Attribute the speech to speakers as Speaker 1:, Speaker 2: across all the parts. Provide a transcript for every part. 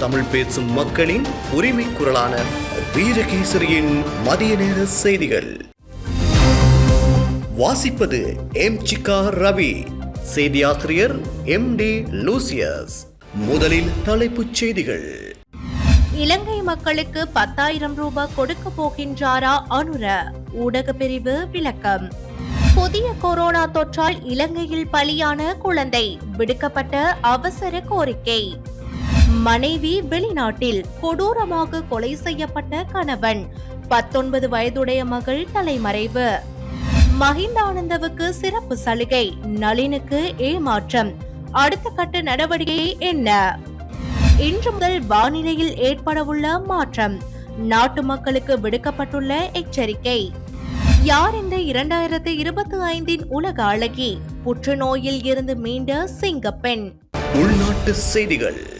Speaker 1: தமிழ் பேசும் மக்களின் உரிமை குரலான வீரகேசரியின் மதிய நேர செய்திகள். வாசிப்பது எம் சிக்கா ரவி. செய்தியாசிரியர் எம் டி லூசியஸ். முதலில் தலைப்புச் செய்திகள்.
Speaker 2: இலங்கை மக்களுக்கு பத்தாயிரம் ரூபாய் கொடுக்க போகின்றாரா அனுர? ஊடக பிரிவு விளக்கம். புதிய கொரோனா தொற்றால் இலங்கையில் பலியான குழந்தை. விடுக்கப்பட்ட அவசர கோரிக்கை. மனைவி வெளிநாட்டில் கொடூரமாக கொலை செய்யப்பட்ட கணவன். பத்தொன்பது வயதுடைய மகள் தலைமறைவு. மஹிந்தானந்தவுக்கு சிறப்பு சலுகை நளினுக்கு ஏமாற்றம். அடுத்த கட்ட நடவடிக்கை என்ன? இன்று முதல் வானிலையில் ஏற்படவுள்ள மாற்றம். நாட்டு மக்களுக்கு விடுக்கப்பட்டுள்ள எச்சரிக்கை. யார் இந்த இரண்டாயிரத்தி இருபத்தி ஐந்தின் உலக அழகி? புற்றுநோயில் இருந்து மீண்ட சிங்கப்பெண்.
Speaker 1: உள்நாட்டு செய்திகள்.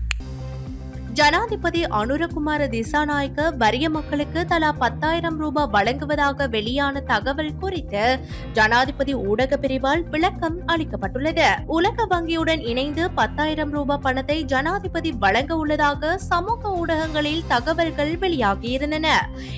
Speaker 2: ஜனாதிபதி அனுரகுமார திசாநாயக்க வறிய மக்களுக்கு தலா பத்தாயிரம் ரூபாய் வழங்குவதாக வெளியான தகவல் குறித்து ஜனாதிபதி ஊடக பிரிவால் விளக்கம் அளிக்கப்பட்டுள்ளது. உலக வங்கியுடன் இணைந்து பத்தாயிரம் ரூபாய் பணத்தை ஜனாதிபதி வழங்க உள்ளதாக சமூக ஊடகங்களில் தகவல்கள் வெளியாகியிருந்தன.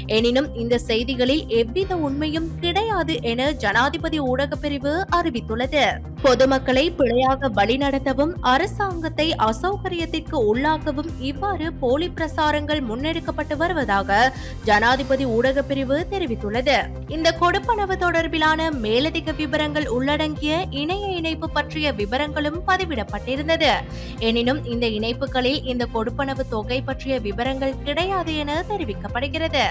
Speaker 2: எனினும் இந்த செய்திகளில் எவ்வித உண்மையும் கிடையாது என ஜனாதிபதி ஊடக பிரிவு அறிவித்துள்ளது. பொதுமக்களை பிழையாக வழிநடத்தவும் அரசாங்கத்தை அசௌகரியத்திற்கு உள்ளாக்கவும் இவ்வாறு போலி பிரசாரங்கள் முன்னெடுக்கப்பட்டு வருவதாக ஜனாதிபதி ஊடக பிரிவு தெரிவித்துள்ளது. இந்த கொடுப்பனவு தொடர்பிலான மேலதிக விவரங்கள் உள்ளடங்கிய இணைய இணைப்பு பற்றிய விவரங்களும் பதிவிடப்பட்டிருந்தது. எனினும் இந்த இணைப்புகளில் இந்த கொடுப்பனவு தொகை பற்றிய விவரங்கள் கிடையாது என தெரிவிக்கப்படுகிறது.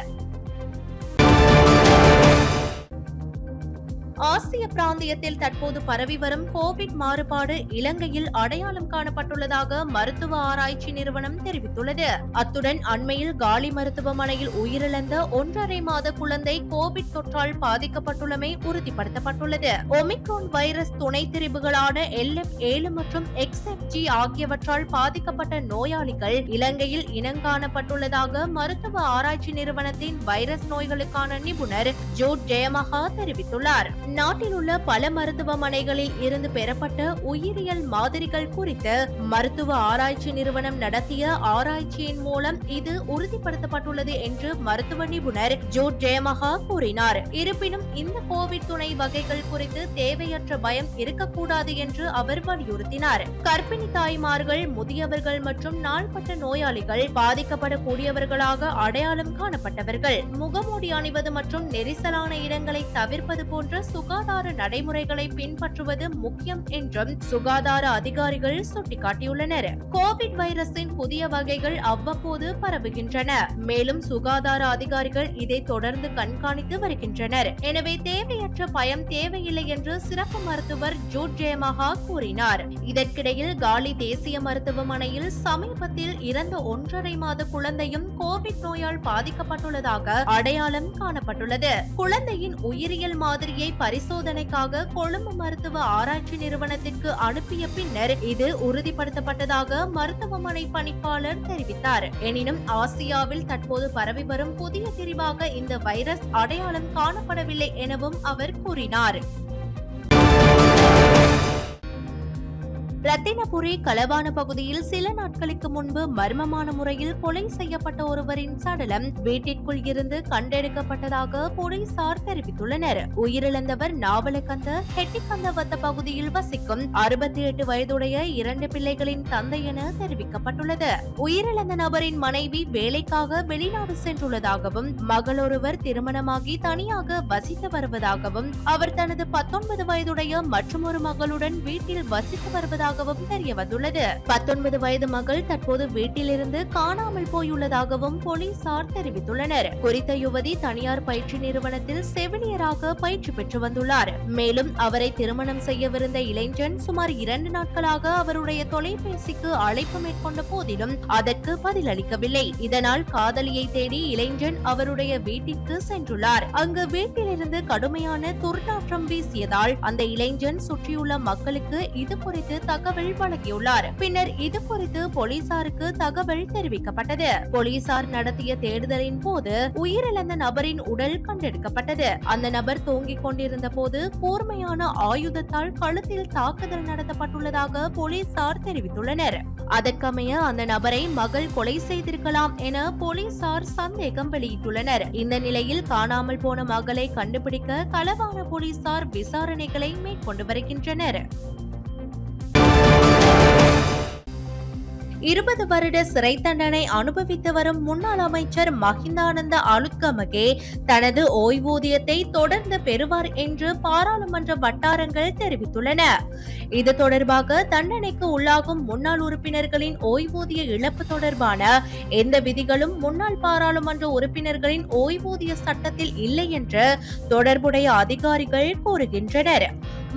Speaker 2: ஆசிய பிராந்தியத்தில் தற்போது பரவி வரும் கோவிட் மாறுபாடு இலங்கையில் அடையாளம் காணப்பட்டுள்ளதாக மருத்துவ ஆராய்ச்சி நிறுவனம் தெரிவித்துள்ளது. அத்துடன் அண்மையில் காலி மருத்துவமனையில் உயிரிழந்த ஒன்றரை மாத குழந்தை கோவிட் தொற்றால் பாதிக்கப்பட்டுள்ளமை உறுதிப்படுத்தப்பட்டுள்ளது. ஒமிக்ரோன் வைரஸ் துணை திரிவுகளான எல்எஃப் ஏழு மற்றும் எக்ஸ்எஃப்ஜி ஆகியவற்றால் பாதிக்கப்பட்ட நோயாளிகள் இலங்கையில் இனங்காணப்பட்டுள்ளதாக மருத்துவ ஆராய்ச்சி நிறுவனத்தின் வைரஸ் நோய்களுக்கான நிபுணர் ஜோட் ஜெயமகா தெரிவித்துள்ளார். நாட்டில் உள்ள பல மருத்துவமனைகளில் இருந்து பெறப்பட்ட உயிரியல் மாதிரிகள் குறித்து மருத்துவ ஆராய்ச்சி நிறுவனம் நடத்திய ஆராய்ச்சியின் மூலம் இது உறுதிப்படுத்தப்பட்டுள்ளது என்று மருத்துவ நிபுணர் ஜோ. ஜெயமகா கூறினார். இருப்பினும் இந்த கோவிட் துணை வகைகள் குறித்து தேவையற்ற பயம் இருக்கக்கூடாது என்று அவர் வலியுறுத்தினார். கர்ப்பிணி தாய்மார்கள் முதியவர்கள் மற்றும் நாள்பட்ட நோயாளிகள் பாதிக்கப்படக்கூடியவர்களாக அடையாளம் காணப்பட்டவர்கள். முகமூடி அணிவது மற்றும் நெரிசலான இடங்களை தவிர்ப்பது போன்ற சுகாதார நடைமுறைகளை பின்பற்றுவது முக்கியம் என்றும் சுகாதார அதிகாரிகள் சுட்டிக்காட்டியுள்ளனர். கோவிட் வைரஸின் புதிய வகைகள் அவ்வப்போது பரவுகின்றன. மேலும் சுகாதார அதிகாரிகள் இதை தொடர்ந்து கண்காணித்து வருகின்றனர். எனவே தேவையற்ற பயம் தேவையில்லை என்று சிறப்பு மருத்துவர் ஜூட் ஜெயமகா கூறினார். இதற்கிடையில் காலி தேசிய மருத்துவமனையில் சமீபத்தில் இறந்த ஒன்றரை மாத குழந்தையும் கோவிட் நோயால் பாதிக்கப்பட்டுள்ளதாக அடையாளம் காணப்பட்டுள்ளது. குழந்தையின் உயிரியல் மாதிரியை பரிசோதனைக்காக கொழும்பு மருத்துவ ஆராய்ச்சி நிறுவனத்திற்கு அனுப்பிய பின்னர் இது உறுதிப்படுத்தப்பட்டதாக மருத்துவமனை பணிப்பாளர் தெரிவித்தார். எனினும் ஆசியாவில் தற்போது பரவி வரும் புதிய பிரிவாக இந்த வைரஸ் அடையாளம் காணப்படவில்லை எனவும் அவர் கூறினார். ரத்தினபுரி களவான பகுதியில் சில நாட்களுக்கு முன்பு மர்மமான முறையில் கொலை செய்யப்பட்ட ஒருவரின் சடலம் வீட்டிற்குள் இருந்து கண்டெடுக்கப்பட்டதாக போலீசார் தெரிவித்துள்ளனர். உயிரிழந்தவர் நாவலக்கந்த ஹெட்டிக்கந்தவத்த பகுதியில் வசிக்கும் அறுபத்தி எட்டு வயதுடைய இரண்டு பிள்ளைகளின் தந்தை என தெரிவிக்கப்பட்டுள்ளது. உயிரிழந்த நபரின் மனைவி வேலைக்காக வெளிநாடு சென்றுள்ளதாகவும் மகளொருவர் திருமணமாகி தனியாக வசித்து வருவதாகவும் அவர் தனது பத்தொன்பது வயதுடைய மற்றொரு மகளுடன் வீட்டில் வசித்து வருவதாக உள்ளதாகவும் தெரிய வந்துள்ளது பத்தொன்பது வயது மகள் தற்போது வீட்டிலிருந்து காணாமல் போயுள்ளதாகவும் போலீசார் தெரிவித்துள்ளனர். குறித்த யுவதி தனியார் பயிற்சி நிறுவனத்தில் செவிலியராக பயிற்சி பெற்று வந்துள்ளார். மேலும் அவரை திருமணம் செய்யவிருந்த இளைஞன் சுமார் இரண்டு நாட்களாக அவருடைய தொலைபேசிக்கு அழைப்பு மேற்கொண்ட போதிலும் அதற்கு பதிலளிக்கவில்லை. இதனால் காதலியை தேடி இளைஞன் அவருடைய வீட்டிற்கு சென்றுள்ளார். அங்கு வீட்டிலிருந்து கடுமையான துர்நாற்றம் வீசியதால் அந்த இளைஞன் சுற்றியுள்ள மக்களுக்கு இது குறித்து தகவல் வழங்கியுள்ளார். பின்னர் இது குறித்து போலீசாருக்கு தகவல் தெரிவிக்கப்பட்டது. போலீசார் நடத்திய தேடுதலின் போது உயிரிழந்த நபரின் உடல் கண்டெடுக்கப்பட்டது. அந்த நபர் தூங்கிக் கொண்டிருந்த போது கூர்மையான ஆயுதத்தால் கழுத்தில் தாக்குதல் நடத்தப்பட்டுள்ளதாக போலீசார் தெரிவித்துள்ளனர். அதற்கமைய அந்த நபரை மகள் கொலை செய்திருக்கலாம் என போலீசார் சந்தேகம் வெளியிட்டுள்ளனர். இந்த நிலையில் காணாமல் போன மகளை கண்டுபிடிக்க களவான போலீசார் விசாரணைகளை மேற்கொண்டு வருகின்றனர். இருபது வருட சிறை தண்டனை அனுபவித்து வரும் முன்னாள் அமைச்சர் மஹிந்தானந்த அலுத்கமகே தனது ஓய்வூதியத்தை தொடர்ந்து பெறுவார் என்று பாராளுமன்ற வட்டாரங்கள் தெரிவித்துள்ளன. இது தொடர்பாக தண்டனைக்கு உள்ளாகும் முன்னாள் உறுப்பினர்களின் ஓய்வூதிய இழப்பு தொடர்பான எந்த விதிகளும் முன்னாள் பாராளுமன்ற உறுப்பினர்களின் ஓய்வூதிய சட்டத்தில் இல்லை என்று தொடர்புடைய அதிகாரிகள் கூறுகின்றனர்.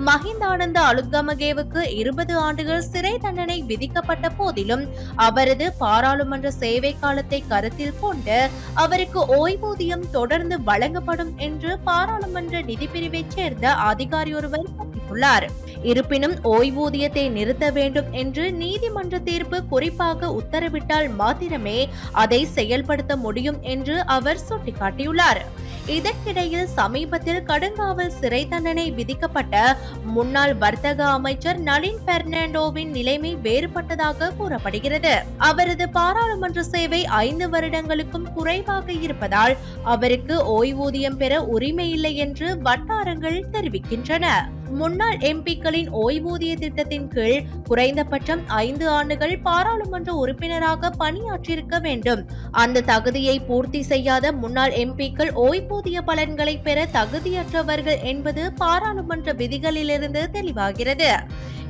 Speaker 2: மஹிந்தானந்த அலுத்கமகேவுக்கு இருபது ஆண்டுகள் சிறை தண்டனை விதிக்கப்பட்ட போதிலும் அவரது பாராளுமன்ற சேவை காலத்தை கருத்தில் கொண்டு அவருக்கு ஓய்வூதியம் தொடர்ந்து வழங்கப்படும் என்று பாராளுமன்ற நிதி பிரிவைச் சேர்ந்த அதிகாரி ஒருவர் தெரிவித்துள்ளார் இருப்பினும் ஓய்வூதியத்தை நிறுத்த வேண்டும் என்று நீதிமன்ற தீர்ப்பு குறிப்பாக உத்தரவிட்டால் மாத்திரமே அதை செயல்படுத்த முடியும் என்று அவர் சுட்டிக்காட்டியுள்ளார். இதற்கிடையில் சமீபத்தில் கடுங்காவல் சிறை தண்டனை விதிக்கப்பட்ட முன்னாள் வர்த்தக அமைச்சர் நளின் பெர்னாண்டோவின் நிலைமை வேறுபட்டதாக கூறப்படுகிறது. அவரது பாராளுமன்ற சேவை ஐந்து வருடங்களுக்கும் குறைவாக இருப்பதால் அவருக்கு ஓய்வூதியம் பெற உரிமையில்லை என்று வட்டாரங்கள் தெரிவிக்கின்றன. முன்னாள் எம்பிக்களின் ஓய்வூதிய திட்டத்தின் கீழ் குறைந்தபட்சம் ஐந்து ஆண்டுகள் பாராளுமன்ற உறுப்பினராக பணியாற்றியிருக்க வேண்டும். அந்த தகுதியை பூர்த்தி செய்யாத முன்னாள் எம்பிக்கள் ஓய்வூதிய பலன்களை பெற தகுதியற்றவர்கள் என்பது பாராளுமன்ற விதிகளிலிருந்து தெளிவாகிறது.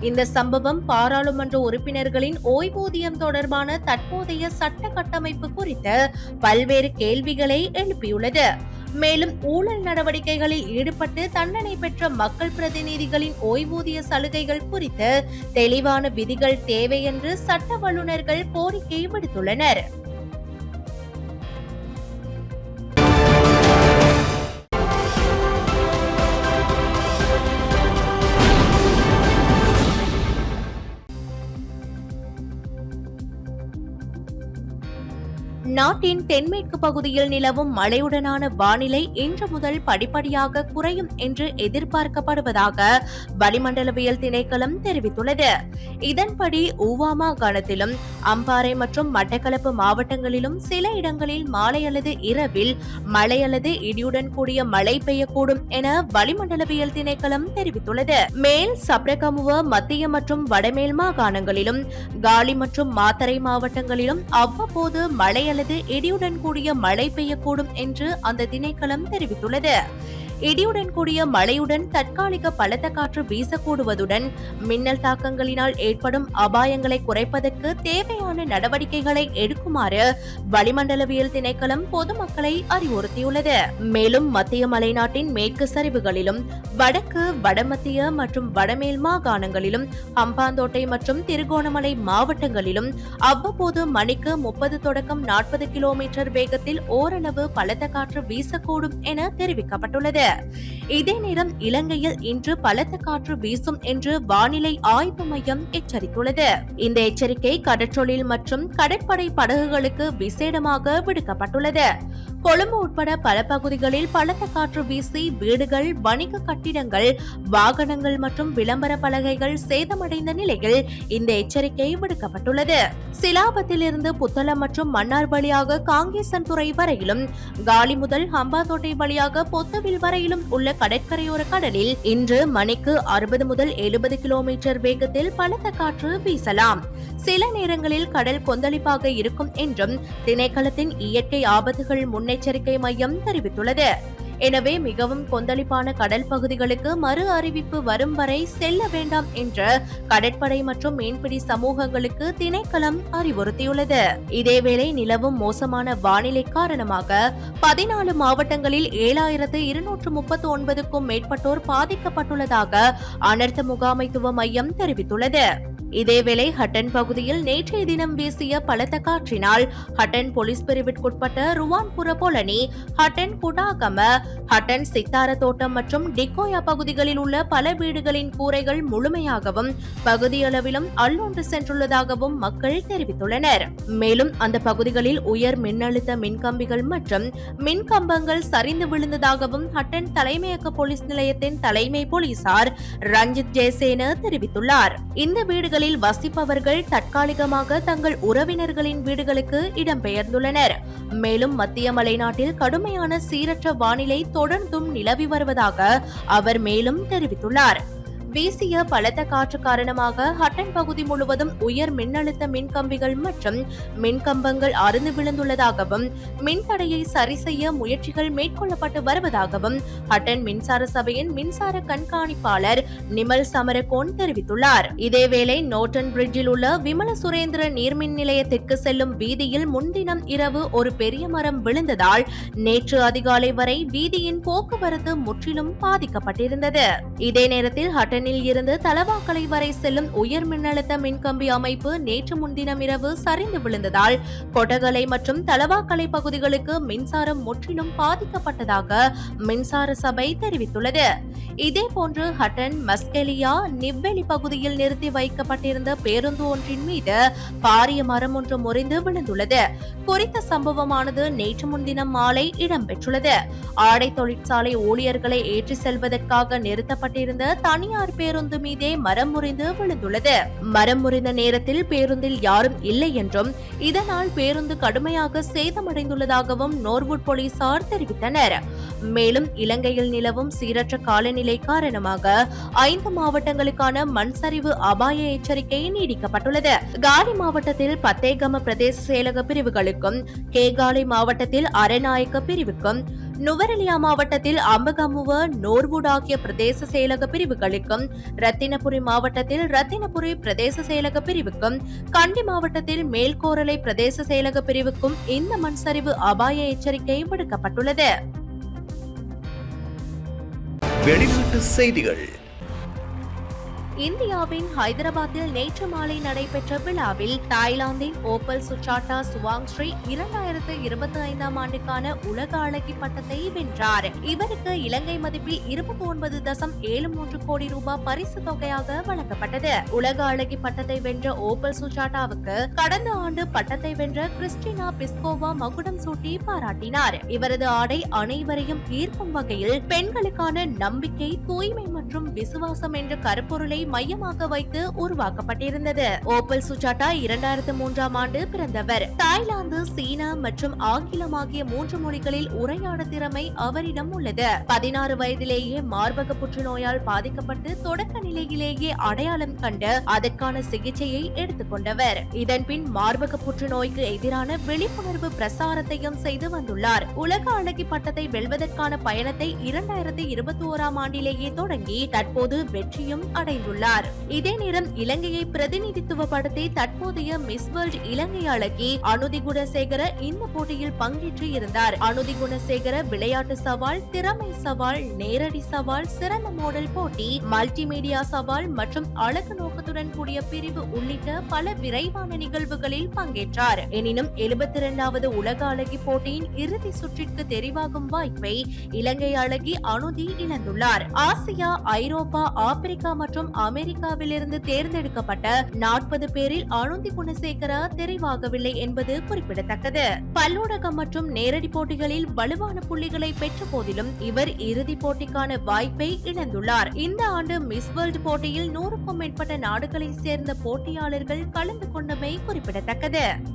Speaker 2: இந்த சம்பவம் பாராளுமன்ற உறுப்பினர்களின் ஓய்வூதியம் தொடர்பான தற்போதைய சட்ட கட்டமைப்பு குறித்து பல்வேறு கேள்விகளை எழுப்பியுள்ளது. மேலும் ஊழல் நடவடிக்கைகளில் ஈடுபட்டு தண்டனை பெற்ற மக்கள் பிரதிநிதிகளின் ஓய்வூதிய சலுகைகள் குறித்து தெளிவான விதிகள் தேவை என்று சட்ட வல்லுநர்கள் கோரிக்கை விடுத்துள்ளனர். நாட்டின் தென்மேற்கு பகுதியில் நிலவும் மழையுடனான வானிலை இன்று முதல் படிப்படியாக குறையும் என்று எதிர்பார்க்கப்படுவதாக வளிமண்டலவியல் திணைக்களம் தெரிவித்துள்ளது. இதன்படி ஊவாமா மாகாணத்திலும் அம்பாறை மற்றும் மட்டக்களப்பு மாவட்டங்களிலும் சில இடங்களில் மாலை அல்லது இரவில் மழை அல்லது இடியுடன் கூடிய மழை பெய்யக்கூடும் என வளிமண்டலவியல் திணைக்களம் தெரிவித்துள்ளது. மேல் சப்ரகமுவ மத்திய மற்றும் வடமேல் மாகாணங்களிலும் காலி மற்றும் மாத்தறை மாவட்டங்களிலும் அவ்வப்போது மழை அல்லது இடியுடன் கூடிய மழை பெய்யக்கூடும் என்று அந்த திணைக்களம் தெரிவித்துள்ளது. இடியுடன் கூடிய மழையுடன் தற்காலிக பலத்த காற்று வீசக்கூடுவதுடன் மின்னல் தாக்கங்களினால் ஏற்படும் அபாயங்களை குறைப்பதற்கு தேவையான நடவடிக்கைகளை எடுக்குமாறு வளிமண்டலவியல் திணைக்களம் பொதுமக்களை அறிவுறுத்தியுள்ளது. மேலும் மத்திய மலைநாட்டின் மேற்கு சரிவுகளிலும் வடக்கு வடமத்திய மற்றும் வடமேல் மாகாணங்களிலும் ஹம்பாந்தோட்டை மற்றும் திருகோணமலை மாவட்டங்களிலும் அவ்வப்போது மணிக்கு முப்பது தொடக்கம் நாற்பது கிலோமீட்டர் வேகத்தில் ஓரளவு பலத்த காற்று வீசக்கூடும் என தெரிவிக்கப்பட்டுள்ளது. இதே நேரம் இலங்கையில் இன்று பலத்த காற்று வீசும் என்று வானிலை ஆய்வு மையம் எச்சரித்துள்ளது. இந்த எச்சரிக்கை கடற்றொழில் மற்றும் கடற்படை படகுகளுக்கு விசேடமாக விடுக்கப்பட்டுள்ளது. கொழும்பு உட்பட பல பகுதிகளில் பலத்த காற்று வீசி வீடுகள் வணிக கட்டிடங்கள் வாகனங்கள் மற்றும் விளம்பர பலகைகள் சேதமடைந்த நிலையில் இந்த எச்சரிக்கை விடுக்கப்பட்டுள்ளது. சிலாபத்திலிருந்து புத்தளம் மற்றும் மன்னார் வழியாக காங்கேசன் துறை வரையிலும் காலி முதல் ஹம்பாந்தோட்டை வழியாக பொத்தவில் வரை வரையிலும் உள்ள கடற்கரையோர கடலில் இன்று மணிக்கு அறுபது முதல் எழுபது கிலோமீட்டர் வேகத்தில் பலத்த காற்று வீசலாம். சில நேரங்களில் கடல் கொந்தளிப்பாக இருக்கும் என்றும் திணைக்களத்தின் இயற்கை ஆபத்துகள் முன்னெச்சரிக்கை மையம் தெரிவித்துள்ளது. எனவே மிகவும் கொந்தளிப்பான கடல் பகுதிகளுக்கு மறு அறிவிப்பு வரும் வரை செல்ல வேண்டாம் என்று கடற்படை மற்றும் மீன்பிடி சமூகங்களுக்கு திணைக்களம் அறிவுறுத்தியுள்ளது. இதேவேளை நிலவும் மோசமான வானிலை காரணமாக பதினாலு மாவட்டங்களில் ஏழாயிரத்து இருநூற்று முப்பத்து ஒன்பதுக்கும் மேற்பட்டோர் பாதிக்கப்பட்டுள்ளதாக அனர்த்த முகாமைத்துவ மையம் தெரிவித்துள்ளது. இதேவேளை ஹட்டன் பகுதியில் நேற்றைய தினம் வீசிய பலத்த காற்றினால் ஹட்டன் போலீஸ் பிரிவிற்குட்பட்ட ருவான்புர பொலனி ஹட்டன் குடாகம ஹட்டன் சித்தார தோட்டம் மற்றும் டிக்கோயா பகுதிகளில் உள்ள பல வீடுகளின் கூரைகள் முழுமையாகவும் பகுதியளவிலும் அல்லொன்று சென்றுள்ளதாகவும் மக்கள் தெரிவித்துள்ளனர். மேலும் அந்த பகுதிகளில் உயர் மின்னழுத்த மின்கம்பிகள் மற்றும் மின்கம்பங்கள் சரிந்து விழுந்ததாகவும் ஹட்டன் தலைமையக போலீஸ் நிலையத்தின் தலைமை போலீசார் ரஞ்சித் ஜெயசேன தெரிவித்துள்ளார். இந்த வீடுகளில் வசிப்பவர்கள் தற்காலிகமாக தங்கள் உறவினர்களின் வீடுகளுக்கு இடம்பெயர்ந்துள்ளனர். மேலும் மத்திய மலைநாட்டில் கடுமையான சீரற்ற வானிலை தொடர்ந்தும் நிலவி வருவதாக அவர் மேலும் தெரிவித்துள்ளார். வீசிய பலத்த காற்று காரணமாக ஹட்டன் பகுதி முழுவதும் உயர் மின்னழுத்த மின்கம்பிகள் மற்றும் மின்கம்பங்கள் அறுந்து விழுந்துள்ளதாகவும் மின்தடையை சரி செய்ய முயற்சிகள் மேற்கொள்ளப்பட்டு வருவதாகவும் ஹட்டன் மின்சார சபையின் மின்சார கண்காணிப்பாளர் நிமல் சமரகோன் தெரிவித்துள்ளார். இதேவேளை நோட்டன் பிரிட்ஜில் உள்ள விமல சுரேந்திர நீர்மின் நிலையத்திற்கு செல்லும் வீதியில் முன்தினம் இரவு ஒரு பெரிய மரம் விழுந்ததால் நேற்று அதிகாலை வரை வீதியின் போக்குவரத்து முற்றிலும் பாதிக்கப்பட்டிருந்தது. இதே நேரத்தில் ஹட்டன் ஹட்டனில் இருந்து தலவாக்கலை வரை செல்லும் உயர் மின்னழுத்த மின்கம்பி அமைப்பு நேற்று முன்தினம் இரவு சரிந்து விழுந்ததால் கொட்டகலை மற்றும் தலவாக்கலை பகுதிகளுக்கு மின்சாரம் முற்றிலும் பாதிக்கப்பட்டதாக மின்சார சபை தெரிவித்துள்ளது. இதேபோன்று ஹட்டன் மஸ்கெலியா நிவ்வெளி பகுதியில் நிறுத்தி வைக்கப்பட்டிருந்த பேருந்து ஒன்றின் மீது பாரிய மரம் ஒன்று முறிந்து விழுந்துள்ளது. குறித்த சம்பவமானது நேற்று முன்தினம் மாலை இடம்பெற்றுள்ளது. ஆடை தொழிற்சாலை ஊழியர்களை ஏற்றி செல்வதற்காக நிறுத்தப்பட்டிருந்த தனியார் பேருந்து மீதே மரம் முறிந்து விழுந்துள்ளது. மரம் முறிந்த நேரத்தில் பேருந்தில் யாரும் இல்லை என்றும் இதனால் பேருந்து கடுமையாக சேதமடைந்துள்ளதாகவும் நோர்வுட் போலீசார் தெரிவித்தனர். மேலும் இலங்கையில் நிலவும் சீரற்ற காலநிலை காரணமாக ஐந்து மாவட்டங்களுக்கான மண் சரிவு அபாய எச்சரிக்கை நீடிக்கப்பட்டுள்ளது. காலி மாவட்டத்தில் பத்தேகம பிரதேச செயலக பிரிவுகளுக்கும் கேகாலை மாவட்டத்தில் அரநாயக்க பிரிவுக்கும் நுவரெலியா மாவட்டத்தில் அம்பகமுவ நோர்வுட் ஆகிய பிரதேச செயலக பிரிவுகளுக்கும் ரத்தினபுரி மாவட்டத்தில் ரத்தினபுரி பிரதேச செயலக பிரிவுக்கும் கண்டி மாவட்டத்தில் மேல்கோரலை பிரதேச செயலக பிரிவுக்கும் இந்த மண் சரிவு அபாய எச்சரிக்கை விடுக்கப்பட்டுள்ளது.
Speaker 1: வெளிநாட்டு செய்திகள்.
Speaker 2: இந்தியாவின் ஹைதராபாத்தில் நேற்று மாலை நடைபெற்ற விழாவில் தாய்லாந்தின் ஓப்பல் சுச்சாட்டா சுவாங் ஸ்ரீ இரண்டாயிரத்து இருபத்தி ஐந்தாம் ஆண்டுக்கான உலக அழகி பட்டத்தை வென்றார். இவருக்கு இலங்கை மதிப்பில் இருபத்தி ஒன்பது தசம் ஏழு மூன்று கோடி ரூபாய் பரிசு தொகையாக வழங்கப்பட்டது. உலக அழகி பட்டத்தை வென்ற ஓப்பல் சுச்சாட்டாவுக்கு கடந்த ஆண்டு பட்டத்தை வென்ற கிறிஸ்டினா பிஸ்கோவா மகுடம் சூட்டி பாராட்டினார். இவரது ஆடை அனைவரையும் ஈர்க்கும் வகையில் பெண்களுக்கான நம்பிக்கை தூய்மை மற்றும் விசுவாசம் என்ற கருப்பொருளை மையமாக வைத்து உருவாக்கப்பட்டிருந்தது. ஓப்பல் சுஜாட்டா இரண்டாயிரத்து மூன்றாம் ஆண்டு பிறந்தவர். தாய்லாந்து சீனா மற்றும் ஆங்கிலம் ஆகிய மூன்று மொழிகளில் உரையாட திறமை அவரிடம் உள்ளது. பதினாறு வயதிலேயே மார்பக புற்றுநோயால் பாதிக்கப்பட்டு தொடக்க நிலையிலேயே அடையாளம் கண்டு அதற்கான சிகிச்சையை எடுத்துக்கொண்டவர் இதன்பின் மார்பக புற்றுநோய்க்கு எதிரான விழிப்புணர்வு பிரசாரத்தையும் செய்து வந்துள்ளார். உலக அழகி பட்டத்தை வெல்வதற்கான பயணத்தை இரண்டாயிரத்தி இருபத்தி ஓராம் ஆண்டிலேயே தொடங்கி தற்போது வெற்றியும் அடைந்துள்ளார். இதே நேரம் இலங்கையை பிரதிநிதித்துவப்படுத்தி தற்போதைய மிஸ் வேர்ல்ட் இலங்கை அழகி அனுதி குணசேகர இந்த போட்டியில் பங்கேற்று இருந்தார். அனுதி குணசேகர விளையாட்டு சவால் திறமை சவால் நேரடி சவால் சிறந்த மாடல் போட்டி மல்டிமீடியா சவால் மற்றும் அழகு நோக்கத்துடன் கூடிய பிரிவு உள்ளிட்ட பல விரைவான நிகழ்வுகளில் பங்கேற்றார். எனினும் எழுபத்தி இரண்டாவது உலக அழகி போட்டியின் இறுதி சுற்றிற்கு தெரிவாகும் வாய்ப்பை இலங்கை அழகி அனுதி இழந்துள்ளார். ஆசியா ஐரோப்பா ஆப்பிரிக்கா மற்றும் அமெரிக்காவிலிருந்து தேர்ந்தெடுக்கப்பட்ட நாற்பது பேரில் அனுந்தி குணசேகரா தெரிவாகவில்லை என்பது குறிப்பிடத்தக்கது. பல்லூடகம் மற்றும் நேரடி போட்டிகளில் வலுவான புள்ளிகளை பெற்ற போதிலும் இவர் இறுதிப் போட்டிக்கான வாய்ப்பை இழந்துள்ளார். இந்த ஆண்டு மிஸ் வேர்ல்ட் போட்டியில் நூறுக்கும் மேற்பட்ட நாடுகளைச் சேர்ந்த போட்டியாளர்கள் கலந்து கொண்டமை குறிப்பிடத்தக்கது.